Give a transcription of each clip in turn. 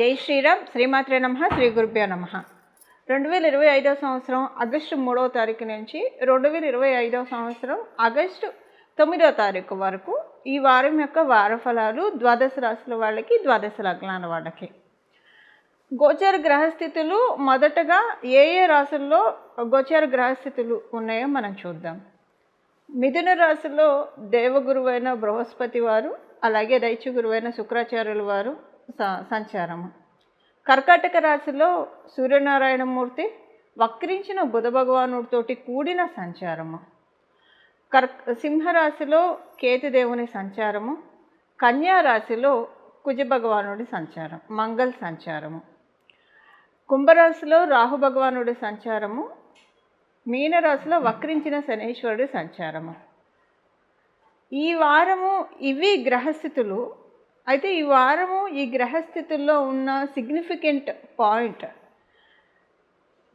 జై శ్రీరామ్ శ్రీమాత్రే నమ శ్రీ గురుభ్యో నమ. రెండు వేల ఇరవై ఐదో సంవత్సరం ఆగస్టు మూడవ తారీఖు నుంచి రెండు వేల ఇరవై ఐదవ సంవత్సరం ఆగస్టు తొమ్మిదో తారీఖు వరకు ఈ వారం యొక్క వార ఫలాలు ద్వాదశ రాశుల వాళ్ళకి ద్వాదశ లగ్నాల వాళ్ళకి. గోచర గ్రహస్థితులు మొదటగా ఏ ఏ రాశుల్లో గోచర గ్రహస్థితులు ఉన్నాయో మనం చూద్దాం. మిథున రాశిలో దేవగురువైన బృహస్పతి వారు అలాగే దైత్య గురువైన శుక్రాచార్యుల వారు సంచారము. కర్కాటక రాశిలో సూర్యనారాయణమూర్తి వక్రించిన బుధ భగవానుడితోటి కూడిన సంచారము. కర్ సింహరాశిలో కేతుదేవుని సంచారము. కన్యా రాశిలో కుజ భగవానుడి సంచారం మంగళ సంచారము. కుంభరాశిలో రాహు భగవానుడి సంచారము. మీనరాశిలో వక్రించిన శనీశ్వరుడి సంచారము. ఈ వారము ఇవి గ్రహస్థితులు. అయితే ఈ వారము ఈ గ్రహస్థితుల్లో ఉన్న సిగ్నిఫికెంట్ పాయింట్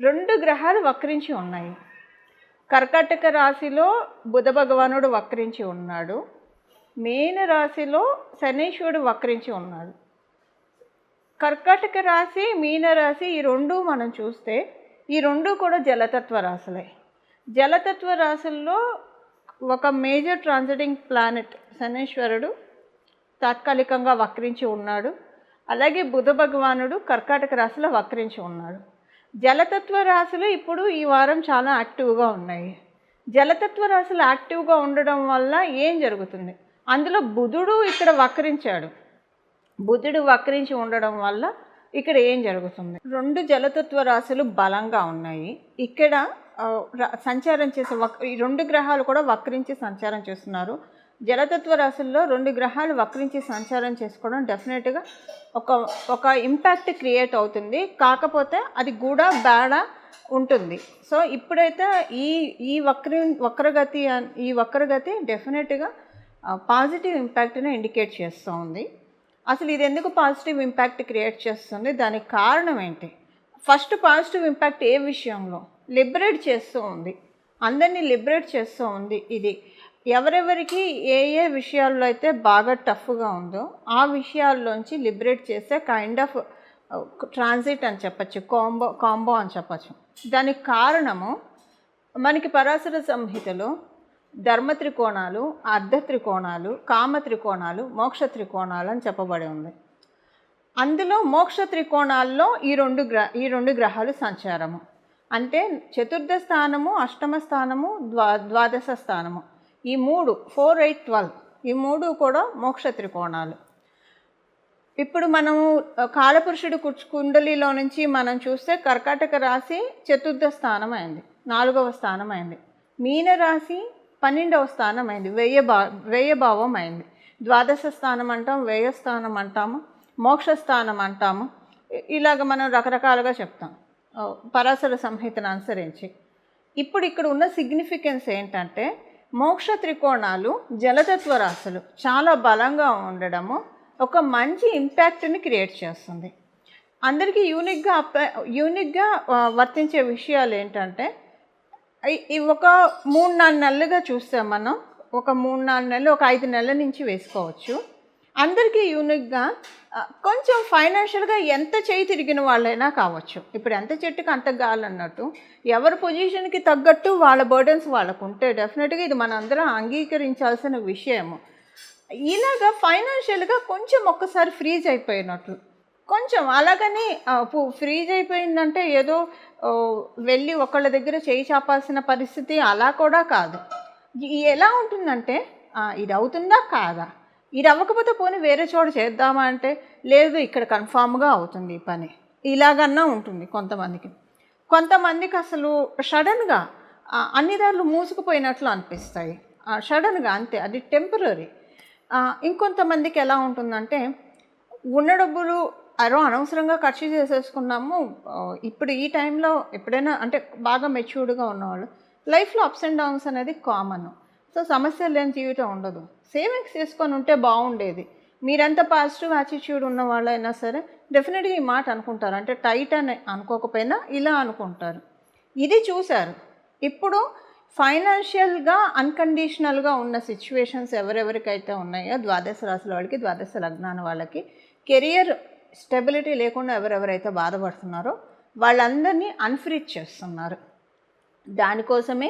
రెండు గ్రహాలు వక్రించి ఉన్నాయి. కర్కాటక రాశిలో బుధ భగవానుడు వక్రించి ఉన్నాడు. మీన రాశిలో శనీశ్వరుడు వక్రించి ఉన్నాడు. కర్కాటక రాశి మీన రాశి ఈ రెండు మనం చూస్తే ఈ రెండు కూడా జలతత్వ రాశులే. జలతత్వ రాశుల్లో ఒక మేజర్ ట్రాన్సిటింగ్ ప్లానెట్ శనీశ్వరుడు తాత్కాలికంగా వక్రించి ఉన్నాడు. అలాగే బుధ భగవానుడు కర్కాటక రాశిలో వక్రించి ఉన్నాడు. జలతత్వ రాశులు ఇప్పుడు ఈ వారం చాలా యాక్టివ్గా ఉన్నాయి. జలతత్వ రాశులు యాక్టివ్గా ఉండడం వల్ల ఏం జరుగుతుంది? అందులో బుధుడు ఇక్కడ వక్రించాడు. బుధుడు వక్రించి ఉండడం వల్ల ఇక్కడ ఏం జరుగుతుంది? రెండు జలతత్వ రాశులు బలంగా ఉన్నాయి. ఇక్కడ సంచారం చేసే వక్ ఈ రెండు గ్రహాలు కూడా వక్రించి సంచారం చేస్తున్నారు. జలతత్వ రాశుల్లో రెండు గ్రహాలు వక్రించి సంచారం చేసుకోవడం డెఫినెట్గా ఒక ఒక ఇంపాక్ట్ క్రియేట్ అవుతుంది. కాకపోతే అది కూడా బేడ ఉంటుంది. సో ఇప్పుడైతే ఈ ఈ వక్ర వక్రగతి ఈ వక్రగతి డెఫినెట్గా పాజిటివ్ ఇంపాక్ట్ని ఇండికేట్ చేస్తూ ఉంది అసలు ఇది ఎందుకు పాజిటివ్ ఇంపాక్ట్ క్రియేట్ చేస్తుంది? దానికి కారణం ఏంటి? ఫస్ట్ పాజిటివ్ ఇంపాక్ట్ ఏ విషయంలో? లిబరేట్ చేస్తూ ఉంది అందరినీ లిబరేట్ చేస్తూ ఉంది ఇది. ఎవరెవరికి ఏ ఏ విషయాల్లో అయితే బాగా టఫ్గా ఉందో ఆ విషయాల్లోంచి లిబరేట్ చేసే కైండ్ ఆఫ్ ట్రాన్సిట్ అని చెప్పచ్చు కాంబో కాంబో అని చెప్పచ్చు. దానికి కారణము మనకి పరాశర సంహితలో ధర్మ త్రికోణాలు అర్ధ త్రికోణాలు కామ త్రికోణాలు మోక్ష త్రికోణాలు అని చెప్పబడి ఉంది. అందులో మోక్ష త్రికోణాల్లో ఈ రెండు గ్ర ఈ రెండు గ్రహాలు సంచారము. అంటే చతుర్థ స్థానము అష్టమ స్థానము ద్వా ద్వాదశ స్థానము. ఈ మూడు ఫోర్ ఎయిట్ ట్వెల్వ్ ఈ మూడు కూడా మోక్ష త్రికోణాలు. ఇప్పుడు మనము కాలపురుషుడు కుండలిలో నుంచి మనం చూస్తే కర్కాటక రాశి చతుర్థ స్థానం అయింది నాలుగవ స్థానం అయింది మీన రాశి పన్నెండవ స్థానం అయింది వ్యయ భా వ్యయభావం అయింది ద్వాదశ స్థానం అంటాం వ్యయస్థానం అంటాము మోక్ష స్థానం అంటాము. ఇలాగ మనం రకరకాలుగా చెప్తాం. పరాశర సంహితను అనుసరించి. ఇప్పుడు ఇక్కడ ఉన్న సిగ్నిఫికెన్స్ ఏంటంటే మోక్ష త్రికోణాలు జలతత్వ రాశులు చాలా బలంగా ఉండడము ఒక మంచి ఇంపాక్ట్ని క్రియేట్ చేస్తుంది. అందరికీ యూనిక్గా అప్ యూనిక్గా వర్తించే విషయాలు ఏంటంటే ఒక మూడు నాలుగు నెలలుగా చూస్తే మనం ఒక మూడు నాలుగు నెలలు ఒక ఐదు నెలల నుంచి వేసుకోవచ్చు. అందరికీ యూనిక్గా కొంచెం ఫైనాన్షియల్గా ఎంత చేయి తిరిగిన వాళ్ళైనా కావచ్చు. ఇప్పుడు ఎంత చెట్టుకి అంత గాలి ఎవరి పొజిషన్కి తగ్గట్టు వాళ్ళ బర్డన్స్ వాళ్ళకు ఉంటే డెఫినెట్గా ఇది మనందరం అంగీకరించాల్సిన విషయము. ఇలాగా ఫైనాన్షియల్గా కొంచెం ఒక్కసారి ఫ్రీజ్ అయిపోయినట్లు కొంచెం అలాగని ఫ్రీజ్ అయిపోయిందంటే ఏదో వెళ్ళి ఒకళ్ళ దగ్గర చేయి చాపాల్సిన పరిస్థితి అలా కూడా కాదు. ఎలా ఉంటుందంటే ఇది అవుతుందా కాదా? ఇది అవ్వకపోతే పోనీ వేరే చోట చేద్దామా అంటే లేదు ఇక్కడ కన్ఫామ్గా అవుతుంది ఈ పని. ఇలాగన్నా ఉంటుంది కొంతమందికి. కొంతమందికి అసలు సడన్గా అన్ని దారులు మూసుకుపోయినట్లు అనిపిస్తాయి. సడన్గా అంతే అది టెంపరీ ఇంకొంతమందికి ఎలా ఉంటుందంటే ఉన్న డబ్బులు అరో అనవసరంగా ఖర్చు చేసేసుకున్నాము ఇప్పుడు ఈ టైంలో ఎప్పుడైనా అంటే బాగా మెచ్యూర్డ్గా ఉన్నవాళ్ళు లైఫ్లో అప్స్ అండ్ డౌన్స్ అనేది కామన్. సో సమస్య లేని జీవితం ఉండదు. సేవింగ్స్ చేసుకొని ఉంటే బాగుండేది. మీరెంత పాజిటివ్ యాటిట్యూడ్ ఉన్న వాళ్ళైనా సరే డెఫినెట్గా ఈ మాట అనుకుంటారు. అంటే టైట్ అని అనుకోకపోయినా ఇలా అనుకుంటారు. ఇది చూశారు. ఇప్పుడు ఫైనాన్షియల్గా అన్కండిషనల్గా ఉన్న సిచ్యువేషన్స్ ఎవరెవరికైతే ఉన్నాయో ద్వాదశ రాశుల వాళ్ళకి ద్వాదశ లగ్నాల వాళ్ళకి కెరియర్ స్టెబిలిటీ లేకుండా ఎవరెవరైతే బాధపడుతున్నారో వాళ్ళందరినీ అన్ఫ్రీజ్ చేస్తున్నారు. దానికోసమే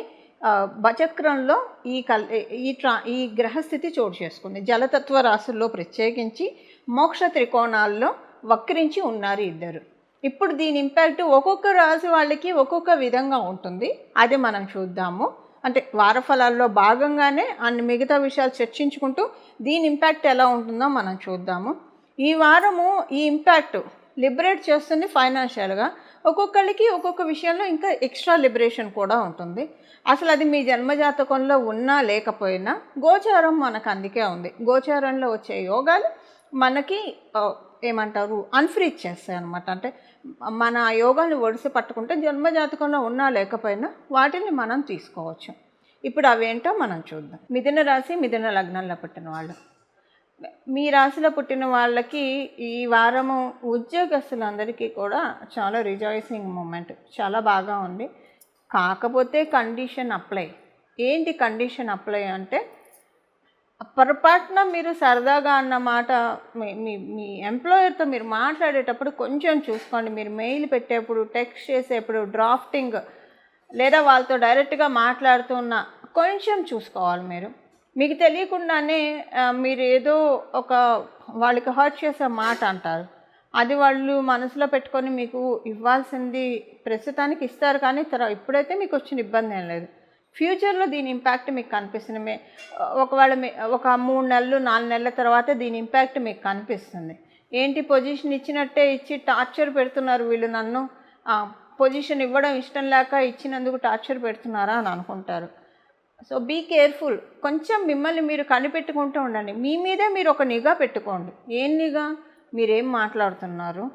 బచక్రంలో ఈ కల్ ఈ ట్రా ఈ గ్రహస్థితి చోటు చేసుకుంది. జలతత్వ రాశుల్లో ప్రత్యేకించి మోక్ష త్రికోణాల్లో వక్రించి ఉన్నారు ఇద్దరు. ఇప్పుడు దీని ఇంపాక్ట్ ఒక్కొక్క రాశి వాళ్ళకి ఒక్కొక్క విధంగా ఉంటుంది. అది మనం చూద్దాము. అంటే వారఫలాల్లో భాగంగానే అన్ని మిగతా విషయాలు చర్చించుకుంటూ దీని ఇంపాక్ట్ ఎలా ఉంటుందో మనం చూద్దాము. ఈ వారము ఈ ఇంపాక్ట్ లిబరేట్ చేస్తుంది ఫైనాన్షియల్గా. ఒక్కొక్కరికి ఒక్కొక్క విషయంలో ఇంకా ఎక్స్ట్రా లిబరేషన్ కూడా ఉంటుంది. అసలు అది మీ జన్మజాతకంలో ఉన్నా లేకపోయినా గోచారం మనకు అందుకే ఉంది. గోచారంలో వచ్చే యోగాలు మనకి ఏమంటారు అన్ఫ్రీజ్ చేస్తాయి అనమాట అంటే మన యోగాలు యోగాన్ని ఒడిసి పట్టుకుంటే జన్మజాతకంలో ఉన్నా లేకపోయినా వాటిని మనం తీసుకోవచ్చు. ఇప్పుడు అవేంటో మనం చూద్దాం. మిథున రాశి మిథున లగ్నంలో పుట్టిన వాళ్ళు. మీ రాశిలో పుట్టిన వాళ్ళకి ఈ వారము ఉద్యోగస్తులందరికీ కూడా చాలా రిజాయిసింగ్ మూమెంట్ చాలా బాగా ఉంది. కాకపోతే కండిషన్ అప్లై ఏంటి కండిషన్ అప్లై అంటే పొరపాటున మీరు సరదాగా అన్న మాట మీ మీ మీ ఎంప్లాయర్తో మీరు మాట్లాడేటప్పుడు కొంచెం చూసుకోండి. మీరు మెయిల్ పెట్టేప్పుడు టెక్స్ట్ చేసేప్పుడు డ్రాఫ్టింగ్ లేదా వాళ్ళతో డైరెక్ట్గా మాట్లాడుతున్న కొంచెం చూసుకోవాలి మీరు. మీకు తెలియకుండానే మీరు ఏదో ఒక వాళ్ళకి హర్ట్ చేసే మాట అంటారు. అది వాళ్ళు మనసులో పెట్టుకొని మీకు ఇవ్వాల్సింది ప్రస్తుతానికి ఇస్తారు కానీ తర్వాత ఇప్పుడైతే మీకు వచ్చిన ఇబ్బంది ఏం లేదు. ఫ్యూచర్లో దీని ఇంపాక్ట్ మీకు కనిపిస్తుంది. మే ఒకవేళ మీ ఒక మూడు నెలలు నాలుగు నెలల తర్వాత దీని ఇంపాక్ట్ మీకు కనిపిస్తుంది. ఏంటి పొజిషన్ ఇచ్చినట్టే ఇచ్చి టార్చర్ పెడుతున్నారు వీళ్ళు నన్ను? పొజిషన్ ఇవ్వడం ఇష్టం లేక ఇచ్చినందుకు టార్చర్ పెడుతున్నారా అని అనుకుంటారు. సో బీ కేర్ఫుల్ కొంచెం మిమ్మల్ని మీరు కనిపెట్టుకుంటూ ఉండండి. మీ మీదే మీరు ఒక నిఘా పెట్టుకోండి. ఏం నిఘా? మీరేం మాట్లాడుతున్నారు?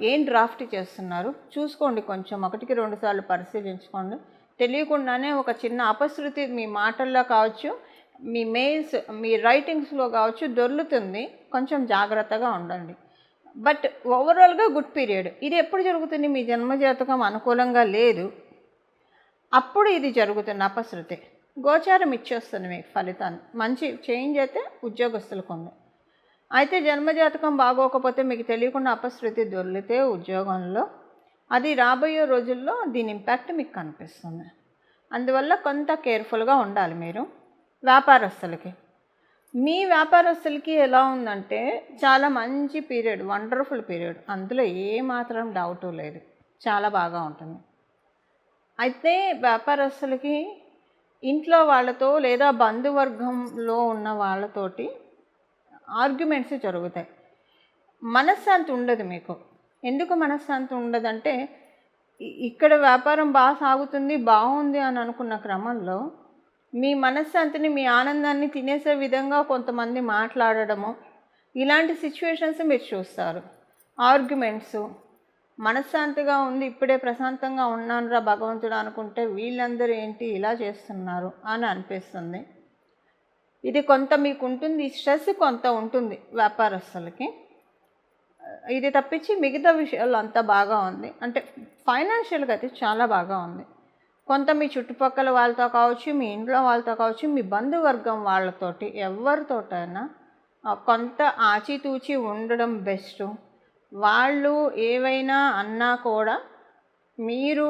ఏం డ్రాఫ్ట్ చేస్తున్నారు? చూసుకోండి కొంచెం. ఒకటికి రెండు సార్లు పరిశీలించుకోండి. తెలియకుండానే ఒక చిన్న అపశృతి మీ మాటల్లో కావచ్చు మీ మెయిల్స్ మీ రైటింగ్స్లో కావచ్చు దొర్లుతుంది. కొంచెం జాగ్రత్తగా ఉండండి. బట్ ఓవరాల్గా గుడ్ పీరియడ్. ఇది ఎప్పుడు జరుగుతుంది? మీ జన్మజాతకం అనుకూలంగా లేదు. అప్పుడు ఇది జరుగుతుంది అపశృతి. గోచారం ఇచ్చేస్తుంది మీకు ఫలితాన్ని మంచి చేంజ్ అయితే ఉద్యోగస్తులకు ఉంది. అయితే జన్మజాతకం బాగోకపోతే మీకు తెలియకుండా అపశృతి దొరికితే ఉద్యోగంలో అది రాబోయే రోజుల్లో దీని ఇంపాక్ట్ మీకు కనిపిస్తుంది. అందువల్ల కొంత కేర్ఫుల్గా ఉండాలి మీరు వ్యాపారస్తులకి. మీ వ్యాపారస్తులకి ఎలా ఉందంటే చాలా మంచి పీరియడ్ వండర్ఫుల్ పీరియడ్. అందులో ఏ మాత్రం డౌటు లేదు. చాలా బాగా ఉంటుంది. అయితే వ్యాపారస్తులకి ఇంట్లో వాళ్ళతో లేదా బంధువర్గంలో ఉన్న వాళ్ళతోటి ఆర్గ్యుమెంట్స్ జరుగుతాయి. మనశ్శాంతి ఉండదు మీకు. ఎందుకు మనశ్శాంతి ఉండదంటే ఇక్కడ వ్యాపారం బాగా సాగుతుంది బాగుంది అని అనుకున్న క్రమంలో మీ మనశ్శాంతిని మీ ఆనందాన్ని తినేసే విధంగా కొంతమంది మాట్లాడడము ఇలాంటి సిచ్యువేషన్స్ మీరు చూస్తారు. ఆర్గ్యుమెంట్స్ మనశ్శాంతిగా ఉంది ఇప్పుడే ప్రశాంతంగా ఉన్నానురా భగవంతుడు అనుకుంటే వీళ్ళందరూ ఏంటి ఇలా చేస్తున్నారు అని అనిపిస్తుంది. ఇది కొంత మీకు ఉంటుంది ఈ స్ట్రెస్ కొంత ఉంటుంది వ్యాపారస్తులకి. ఇది తప్పించి మిగతా విషయాల్లో అంతా బాగా ఉంది. అంటే ఫైనాన్షియల్గా అయితే చాలా బాగా ఉంది. కొంత మీ చుట్టుపక్కల వాళ్ళతో కావచ్చు మీ ఇంట్లో వాళ్ళతో కావచ్చు మీ బంధువర్గం వాళ్ళతోటి ఎవరితోటైనా కొంత ఆచితూచి ఉండడం బెస్ట్. వాళ్ళు ఏవైనా అన్నా కూడా మీరు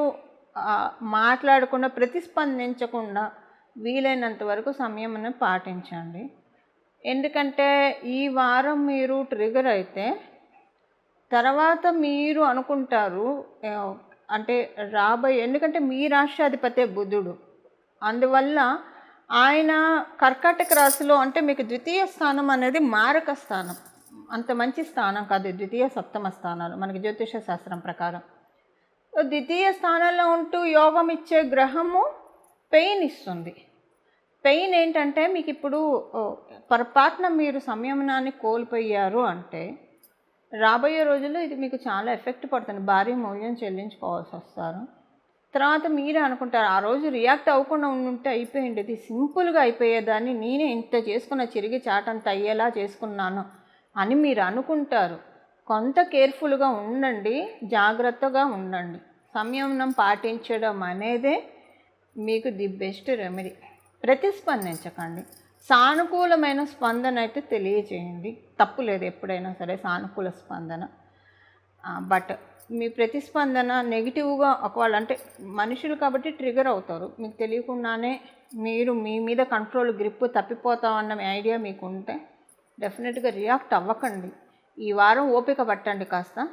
మాట్లాడకుండా ప్రతిస్పందించకుండా వీలైనంత వరకు సంయమనం పాటించండి. ఎందుకంటే ఈ వారం మీరు ట్రిగర్ అయితే తర్వాత మీరు అనుకుంటారు అంటే రాబోయే ఎందుకంటే మీ రాష్ట్రాధిపతి బుధుడు. అందువల్ల ఆయన కర్కాటక రాశిలో అంటే మీకు ద్వితీయ స్థానం అనేది మారక స్థానం. అంత మంచి స్థానం కాదు ద్వితీయ సప్తమ స్థానాలు మనకి జ్యోతిష శాస్త్రం ప్రకారం. ద్వితీయ స్థానంలో ఉంటూ యోగం ఇచ్చే గ్రహము పెయిన్ ఇస్తుంది. పెయిన్ ఏంటంటే మీకు ఇప్పుడు పొరపాటున మీరు సంయమనాన్ని కోల్పోయారు అంటే రాబోయే రోజుల్లో ఇది మీకు చాలా ఎఫెక్ట్ పడుతుంది భారీ మూల్యం చెల్లించుకోవాల్సి వస్తారు. తర్వాత మీరే అనుకుంటారు ఆ రోజు రియాక్ట్ అవ్వకుండా ఉంటే అయిపోయింది ఇది సింపుల్గా అయిపోయేదాన్ని నేనే ఇంత చేసుకున్న చిరిగి చాటంత అయ్యేలా చేసుకున్నాను. అని మీరు అనుకుంటారు. కొంత కేర్ఫుల్గా ఉండండి జాగ్రత్తగా ఉండండి. సంయమనం పాటించడం అనేదే మీకు ది బెస్ట్ రెమెడీ. ప్రతిస్పందించకండి. సానుకూలమైన స్పందన అయితే తెలియజేయండి తప్పు లేదు ఎప్పుడైనా సరే సానుకూల స్పందన. బట్ మీ ప్రతిస్పందన నెగిటివ్గా ఒకవేళ అంటే మనుషులు కాబట్టి ట్రిగర్ అవుతారు. మీకు తెలియకుండానే మీరు మీ మీద కంట్రోల్ గ్రిప్ తప్పిపోతామన్న ఐడియా మీకు ఉంటే డెఫినెట్గా రియాక్ట్ అవ్వకండి. ఈ వారం ఓపిక పట్టండి కాస్త.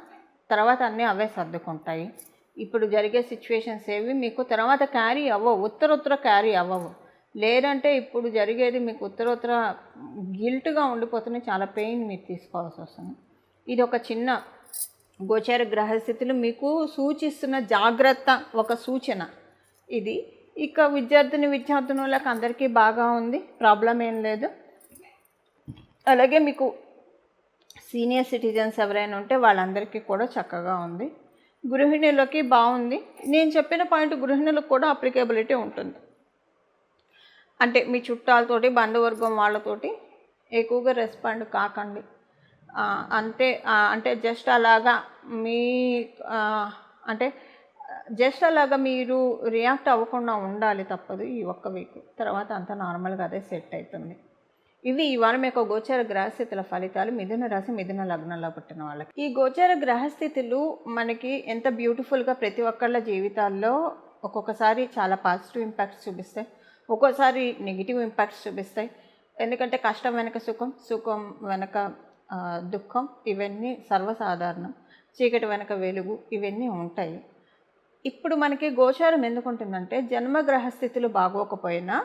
తర్వాత అన్నీ అవే సర్దుకుంటాయి. ఇప్పుడు జరిగే సిచ్యువేషన్స్ ఏవి? మీకు తర్వాత క్యారీ అవ్వవు. ఉత్తరోత్తర క్యారీ అవ్వవు. లేదంటే ఇప్పుడు జరిగేది మీకు ఉత్తరోత్తర గిల్ట్గా ఉండిపోతుంది చాలా పెయిన్ మీరు తీసుకోవాల్సి వస్తుంది. ఇది ఒక చిన్న గోచార గ్రహస్థితులు మీకు సూచిస్తున్న జాగ్రత్త ఒక సూచన. ఇది. ఇక విద్యార్థిని విద్యార్థినులకు అందరికీ బాగా ఉంది. ప్రాబ్లం ఏం లేదు. అలాగే మీకు సీనియర్ సిటిజన్స్ ఎవరైనా ఉంటే వాళ్ళందరికీ కూడా చక్కగా ఉంది. గృహిణులకి బాగుంది. నేను చెప్పిన పాయింట్ గృహిణులకు కూడా అప్లికేబిలిటీ ఉంటుంది. అంటే మీ చుట్టాలతోటి బంధువర్గం వాళ్ళతోటి ఎక్కువగా రెస్పాండ్ కాకండి. అంతే అంటే జస్ట్ అలాగా మీ అంటే జస్ట్ అలాగా మీరు రియాక్ట్ అవ్వకుండా ఉండాలి తప్పదు ఈ ఒక్క వీక్ తర్వాత అంతా నార్మల్గా అదే సెట్ అవుతుంది. ఇవి ఈ వారం యొక్క గోచార గ్రహస్థితుల ఫలితాలు. మిథున రాశి మిథున లగ్నంలో పుట్టిన వాళ్ళకి. ఈ గోచార గ్రహస్థితులు మనకి ఎంత బ్యూటిఫుల్గా ప్రతి ఒక్కళ్ళ జీవితాల్లో ఒక్కొక్కసారి చాలా పాజిటివ్ ఇంపాక్ట్స్ చూపిస్తాయి. ఒక్కోసారి నెగిటివ్ ఇంపాక్ట్స్ చూపిస్తాయి. ఎందుకంటే కష్టం వెనక సుఖం సుఖం వెనక దుఃఖం ఇవన్నీ సర్వసాధారణం. చీకటి వెనక వెలుగు ఇవన్నీ ఉంటాయి. ఇప్పుడు మనకి గోచారం ఎందుకుంటుందంటే జన్మగ్రహ స్థితులు బాగోకపోయినా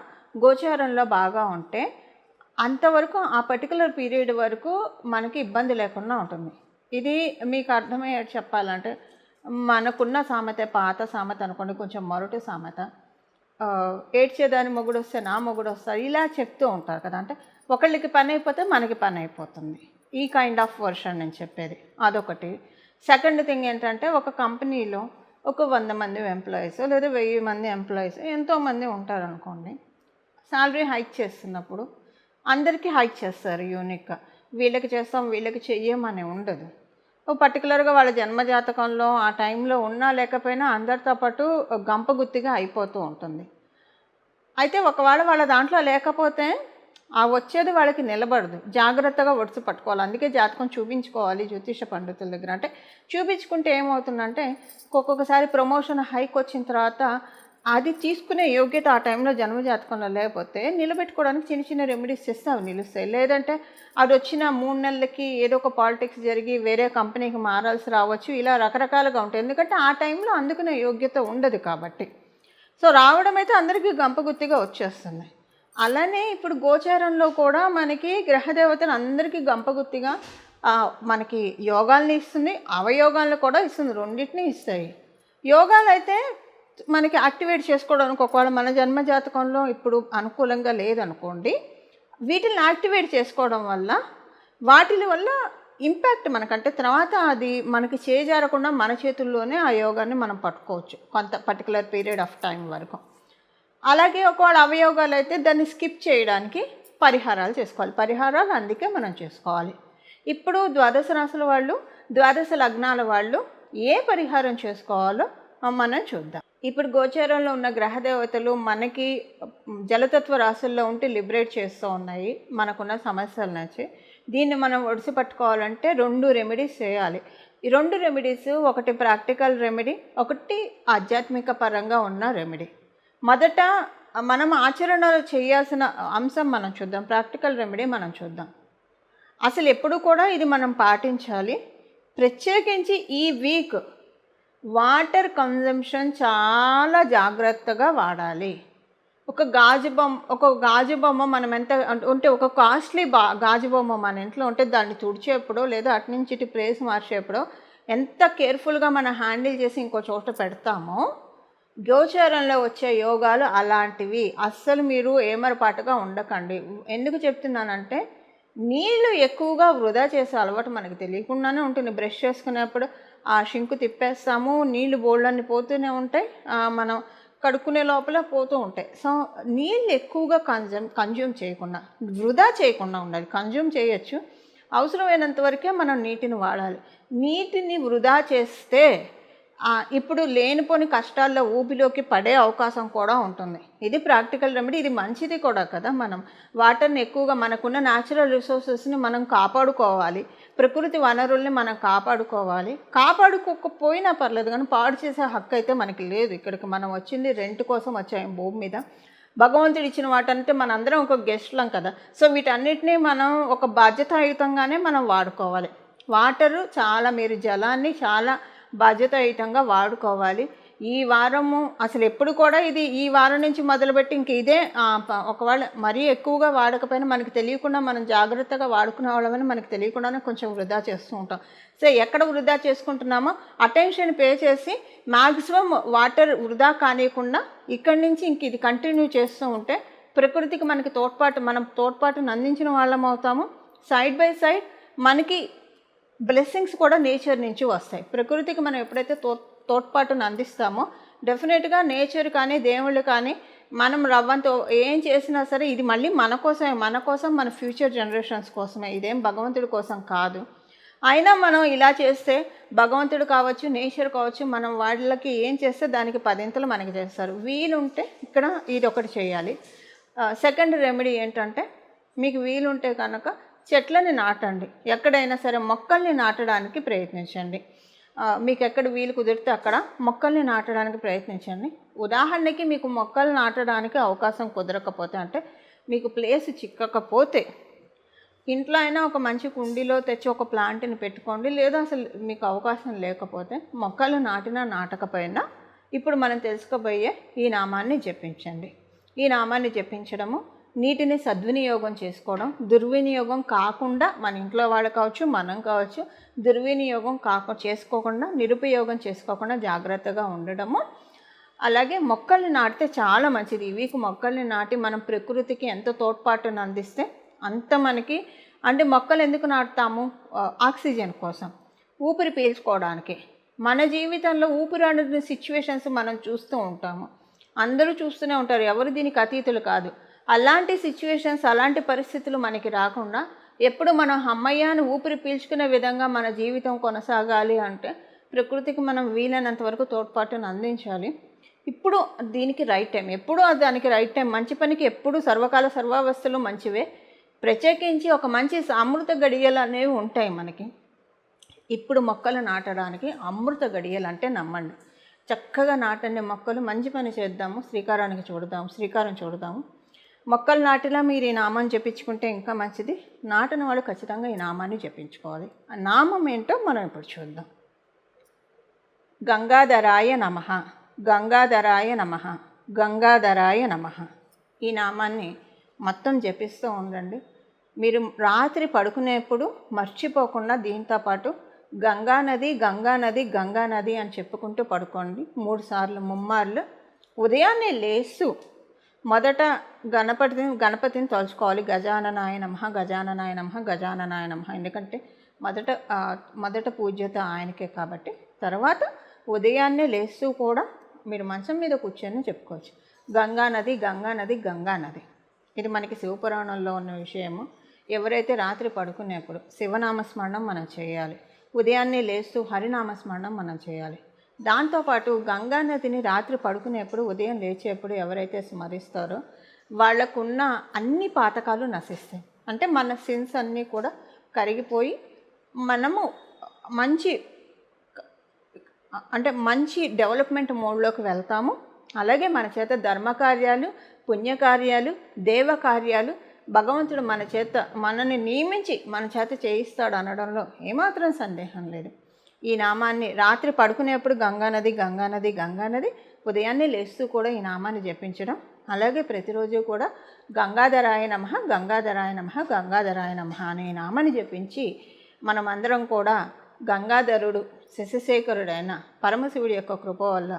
గోచారంలో బాగా ఉంటే అంతవరకు ఆ పర్టికులర్ పీరియడ్ వరకు మనకి ఇబ్బంది లేకుండా ఉంటుంది. ఇది మీకు అర్థమయ్యేది చెప్పాలంటే మనకున్న సామెత పాత సామెత అనుకోండి కొంచెం మొరటి సామెత. ఏడ్చేదాని మొగుడు వస్తే నా మొగుడు వస్తారు ఇలా చెప్తూ ఉంటారు కదా. అంటే ఒకళ్ళకి పని అయిపోతే మనకి పని అయిపోతుంది. ఈ కైండ్ ఆఫ్ వర్షన్ నేను చెప్పేది. అదొకటి. సెకండ్ థింగ్ ఏంటంటే ఒక కంపెనీలో ఒక వంద మంది ఎంప్లాయీస్ లేదా వెయ్యి మంది ఎంప్లాయీస్ ఎంతోమంది ఉంటారనుకోండి శాలరీ హైక్ చేస్తున్నప్పుడు అందరికీ హైక్ చేస్తారు యూనిక్గా. వీళ్ళకి చేస్తాం వీళ్ళకి చెయ్యమని ఉండదు. ఓ పర్టికులర్గా వాళ్ళ జన్మజాతకంలో ఆ టైంలో ఉన్నా లేకపోయినా అందరితో పాటు గంపగుత్తిగా అయిపోతూ ఉంటుంది. అయితే ఒకవేళ వాళ్ళ దాంట్లో లేకపోతే ఆ వచ్చేది వాళ్ళకి నిలబడదు. జాగ్రత్తగా ఒడిసి పట్టుకోవాలి. అందుకే జాతకం చూపించుకోవాలి జ్యోతిష పండితుల దగ్గర. అంటే చూపించుకుంటే ఏమవుతుందంటే ఒక్కొక్కసారి ప్రమోషన్ హైక్ వచ్చిన తర్వాత అది తీసుకునే యోగ్యత ఆ టైంలో జన్మజాతకంలో లేకపోతే నిలబెట్టుకోవడానికి చిన్న చిన్న రెమెడీస్ చేస్తే అవి నిలుస్తాయి. లేదంటే అది వచ్చిన మూడు నెలలకి ఏదో ఒక పాలిటిక్స్ జరిగి వేరే కంపెనీకి మారాల్సి రావచ్చు. ఇలా రకరకాలుగా ఉంటాయి. ఎందుకంటే ఆ టైంలో అందుకునే యోగ్యత ఉండదు కాబట్టి. సో రావడం అయితే అందరికీ గంపగుత్తిగా వచ్చేస్తుంది. అలానే ఇప్పుడు గోచారంలో కూడా మనకి గ్రహదేవతలు అందరికీ గంపగుత్తిగా మనకి యోగాల్ని ఇస్తుంది. అవయోగాలను కూడా ఇస్తుంది. రెండింటిని ఇస్తాయి. యోగాలు అయితే మనకి యాక్టివేట్ చేసుకోవడానికి ఒకవేళ మన జన్మ జాతకంలో ఇప్పుడు అనుకూలంగా లేదనుకోండి వీటిని యాక్టివేట్ చేసుకోవడం వల్ల వాటి వల్ల ఇంపాక్ట్ మనకంటే తర్వాత అది మనకి చేజారకుండా మన చేతుల్లోనే ఆ యోగాన్ని మనం పట్టుకోవచ్చు కొంత పర్టికులర్ పీరియడ్ ఆఫ్ టైం వరకు. అలాగే ఒకవేళ అవయోగాలు అయితే దాన్ని స్కిప్ చేయడానికి పరిహారాలు చేసుకోవాలి. పరిహారాలు అందుకే మనం చేసుకోవాలి. ఇప్పుడు ద్వాదశ రాసుల వాళ్ళు ద్వాదశ లగ్నాల వాళ్ళు ఏ పరిహారం చేసుకోవాలో మనం చూద్దాం. ఇప్పుడు గోచారంలో ఉన్న గ్రహదేవతలు మనకి జలతత్వ రాశుల్లో ఉంటే లిబరేట్ చేస్తూ ఉన్నాయి. మనకున్న సమస్యల నుంచి దీన్ని మనం ఒడిసి పట్టుకోవాలంటే రెండు రెమెడీస్ చేయాలి. ఈ రెండు రెమెడీస్ ఒకటి ప్రాక్టికల్ రెమెడీ ఒకటి ఆధ్యాత్మిక పరంగా ఉన్న రెమెడీ. మొదట మనం ఆచరణలో చేయాల్సిన అంశం మనం చూద్దాం. ప్రాక్టికల్ రెమెడీ మనం చూద్దాం. అసలు ఎప్పుడు కూడా ఇది మనం పాటించాలి. ప్రత్యేకించి ఈ వీక్ వాటర్ కన్జంప్షన్ చాలా జాగ్రత్తగా వాడాలి. ఒక గాజు బొమ్మ ఒక గాజు బొమ్మ మనం ఎంత ఉంటే ఒక కాస్ట్లీ బా గాజు బొమ్మ మన ఇంట్లో ఉంటే దాన్ని తుడిచేప్పుడో లేదా అటు నుంచి ఇటు ప్లేస్ మార్చేప్పుడో ఎంత కేర్ఫుల్గా మనం హ్యాండిల్ చేసి ఇంకో చోట పెడతామో గోచారంలో వచ్చే యోగాలు అలాంటివి అస్సలు మీరు ఏమరపాటుగా ఉండకండి. ఎందుకు చెప్తున్నానంటే నీళ్ళు ఎక్కువగా వృధా చేసే అలవాటు మనకు తెలియకుండానే ఉంటుంది. బ్రష్ చేసుకునేప్పుడు ఆ షింకు తిప్పేస్తాము నీళ్ళు బోళ్ళన్ని పోతూనే ఉంటాయి మనం కడుక్కునే లోపల పోతూ ఉంటాయి. సో నీళ్ళు ఎక్కువగా కన్జ్యూమ్ కన్జ్యూమ్ చేయకుండా వృధా చేయకుండా ఉండాలి కన్జ్యూమ్ చేయొచ్చు. అవసరమైనంత వరకే మనం నీటిని వాడాలి. నీటిని వృధా చేస్తే ఇప్పుడు లేనిపోని కష్టాల్లో ఊపిలోకి పడే అవకాశం కూడా ఉంటుంది. ఇది ప్రాక్టికల్ రెమెడీ ఇది మంచిది కూడా కదా మనం. వాటర్ని ఎక్కువగా మనకున్న న్యాచురల్ రిసోర్సెస్ని మనం కాపాడుకోవాలి. ప్రకృతి వనరుల్ని మనం కాపాడుకోవాలి. కాపాడుకోకపోయినా పర్లేదు కానీ పాడు చేసే హక్కు అయితే మనకి లేదు. ఇక్కడికి మనం వచ్చింది రెంట్ కోసం వచ్చాయి భూమి మీద. భగవంతుడు ఇచ్చిన వాటంటే మనందరం ఒక గెస్ట్లం కదా. సో వీటన్నిటినీ మనం ఒక బాధ్యతాయుతంగానే మనం వాడుకోవాలి. వాటరు చాలా మీరు జలాన్ని చాలా బాధ్యతాయుతంగా వాడుకోవాలి. ఈ వారము అసలు ఎప్పుడు కూడా ఇది ఈ వారం నుంచి మొదలుపెట్టి ఇంక ఇదే ఒకవేళ మరీ ఎక్కువగా వాడకపోయినా మనకి తెలియకుండా మనం జాగ్రత్తగా వాడుకునే వాళ్ళమని మనకి తెలియకుండానే కొంచెం వృధా చేస్తూ ఉంటాం. సో ఎక్కడ వృధా చేసుకుంటున్నామో అటెన్షన్ పే చేసి మ్యాక్సిమం వాటర్ వృధా కానియకుండా ఇక్కడి నుంచి ఇంక ఇది కంటిన్యూ చేస్తూ ఉంటే ప్రకృతికి మనకి తోడ్పాటు మనం తోడ్పాటును అందించిన వాళ్ళం అవుతాము. సైడ్ బై సైడ్ మనకి బ్లెస్సింగ్స్ కూడా నేచర్ నుంచి వస్తాయి. ప్రకృతికి మనం ఎప్పుడైతే తో తోడ్పాటును అందిస్తామో డెఫినెట్గా నేచర్ కానీ దేవుళ్ళు కానీ మనం రవ్వంతో ఏం చేసినా సరే ఇది మళ్ళీ మన కోసమే మన కోసం మన ఫ్యూచర్ జనరేషన్స్ కోసమే ఇదేం భగవంతుడి కోసం కాదు. అయినా మనం ఇలా చేస్తే భగవంతుడు కావచ్చు నేచర్ కావచ్చు మనం వాళ్ళకి ఏం చేస్తే దానికి పదింతలు మనకి చేస్తారు. వీలుంటే ఇక్కడ ఇది ఒకటి చేయాలి. సెకండ్ రెమెడీ ఏంటంటే మీకు వీలుంటే కనుక చెట్లని నాటండి. ఎక్కడైనా సరే మొక్కల్ని నాటడానికి ప్రయత్నించండి. మీకు ఎక్కడ వీలు కుదిరితే అక్కడ మొక్కల్ని నాటడానికి ప్రయత్నించండి. ఉదాహరణకి మీకు మొక్కలు నాటడానికి అవకాశం కుదరకపోతే అంటే మీకు ప్లేస్ చిక్కకపోతే ఇంట్లో అయినా ఒక మంచి కుండీలో తెచ్చి ఒక ప్లాంట్ని పెట్టుకోండి. లేదా అసలు మీకు అవకాశం లేకపోతే మొక్కలు నాటినా నాటకపోయినా ఇప్పుడు మనం తెలుసుకోబోయే ఈ నామాన్ని జపించండి. ఈ నామాన్ని జపించడము నీటిని సద్వినియోగం చేసుకోవడం దుర్వినియోగం కాకుండా మన ఇంట్లో వాళ్ళు కావచ్చు మనం కావచ్చు దుర్వినియోగం కాక చేసుకోకుండా నిరుపయోగం చేసుకోకుండా జాగ్రత్తగా ఉండడము. అలాగే మొక్కల్ని నాటితే చాలా మంచిది. వీకు మొక్కల్ని నాటి మనం ప్రకృతికి ఎంత తోడ్పాటును అందిస్తే అంత మనకి అంటే మొక్కలు ఎందుకు నాటుతాము? ఆక్సిజన్ కోసం. ఊపిరి పీల్చుకోవడానికి. మన జీవితంలో ఊపిరాడని సిచ్యువేషన్స్ మనం చూస్తూ ఉంటాము. అందరూ చూస్తూనే ఉంటారు. ఎవరు దీనికి అతీతులు కాదు. అలాంటి సిచ్యువేషన్స్ అలాంటి పరిస్థితులు మనకి రాకుండా ఎప్పుడు మనం అమ్మయ్యాన్ని ఊపిరి పీల్చుకునే విధంగా మన జీవితం కొనసాగాలి అంటే ప్రకృతికి మనం వీలైనంత వరకు తోడ్పాటును అందించాలి. ఇప్పుడు దీనికి రైట్ టైం ఎప్పుడు దానికి రైట్ టైం మంచి పనికి ఎప్పుడు సర్వకాల సర్వావస్థలు మంచివే. ప్రత్యేకించి ఒక మంచి అమృత గడియలు అనేవి ఉంటాయి మనకి. ఇప్పుడు మొక్కలు నాటడానికి అమృత గడియలు అంటే నమ్మండి. చక్కగా నాటండి మొక్కలు. మంచి పని చేద్దాము. శ్రీకారానికి చూడదాము. శ్రీకారం చూడదాము. మొక్కలు నాటినా మీరు ఈ నామాన్ని జపించుకుంటే ఇంకా మంచిది. నాటిన వాళ్ళు ఖచ్చితంగా ఈ నామాన్ని జపించుకోవాలి. ఆ నామం ఏంటో మనం ఇప్పుడు చూద్దాం. గంగాధరాయ నమ. గంగాధరాయ నమ. గంగాధరాయ నమ. ఈ నామాన్ని మొత్తం జపిస్తూ ఉండండి. మీరు రాత్రి పడుకునేప్పుడు మర్చిపోకుండా దీంతో పాటు గంగా నది గంగా నది గంగా నది అని చెప్పుకుంటూ పడుకోండి. మూడు సార్లు ముమ్మార్లు. ఉదయాన్నే లేస్తూ మొదట గణపతిని గణపతిని తలుచుకోవాలి. గజాననాయ నమ గజాననాయ నమ గజాననాయ నమ. ఎందుకంటే మొదట మొదట పూజ్యత ఆయనకే కాబట్టి తర్వాత ఉదయాన్నే లేస్తూ కూడా మీరు మంచం మీద కూర్చొని చెప్పుకోవచ్చు. గంగా నది గంగా నది గంగా నది. ఇది మనకి శివపురాణంలో ఉన్న విషయము. ఎవరైతే రాత్రి పడుకునేప్పుడు శివనామస్మరణం మనం చేయాలి. ఉదయాన్నే లేస్తూ హరినామస్మరణం మనం చేయాలి. దాంతోపాటు గంగా నదిని రాత్రి పడుకునేప్పుడు ఉదయం లేచేప్పుడు ఎవరైతే స్మరిస్తారో వాళ్ళకున్న అన్ని పాతకాలు నశిస్తాయి. అంటే మన సిన్స్ అన్నీ కూడా కరిగిపోయి మనము మంచి అంటే మంచి డెవలప్మెంట్ మోడ్లోకి వెళ్తాము. అలాగే మన చేత ధర్మకార్యాలు పుణ్యకార్యాలు దేవకార్యాలు భగవంతుడు మన చేత మనని నియమించి మన చేత చేయిస్తాడు అనడంలో ఏమాత్రం సందేహం లేదు. ఈ నామాన్ని రాత్రి పడుకునేప్పుడు గంగానది గంగానది గంగానది ఉదయాన్నే లేస్తూ కూడా ఈ నామాన్ని జపించడం. అలాగే ప్రతిరోజు కూడా గంగాధరాయ నమ గంగాధరాయ నమ గంగాధరాయ నమ అనే నామాన్ని జపించి మనమందరం కూడా గంగాధరుడు శశిశేఖరుడైన పరమశివుడి యొక్క కృప వల్ల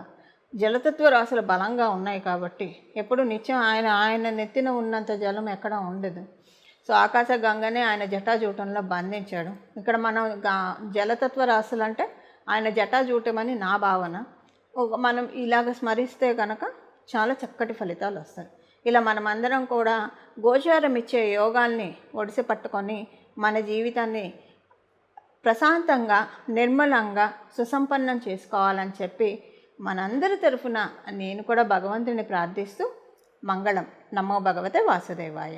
జలతత్వ రాశులు బలంగా ఉన్నాయి కాబట్టి ఎప్పుడు నిత్యం ఆయన ఆయన నెత్తిన ఉన్నంత జలం ఎక్కడ ఉండదు. సో ఆకాశ గంగనే ఆయన జటాజూటంలో బంధించాడు. ఇక్కడ మనం జలతత్వ రాశులు అంటే ఆయన జటాజూటమని నా భావన. మనం ఇలాగ స్మరిస్తే కనుక చాలా చక్కటి ఫలితాలు వస్తాయి. ఇలా మనమందరం కూడా గోచారం ఇచ్చే యోగాల్ని ఒడిసి పట్టుకొని మన జీవితాన్ని ప్రశాంతంగా నిర్మలంగా సుసంపన్నం చేసుకోవాలని చెప్పి మనందరి తరఫున నేను కూడా భగవంతుని ప్రార్థిస్తూ మంగళం. నమో భగవతే వాసుదేవాయ.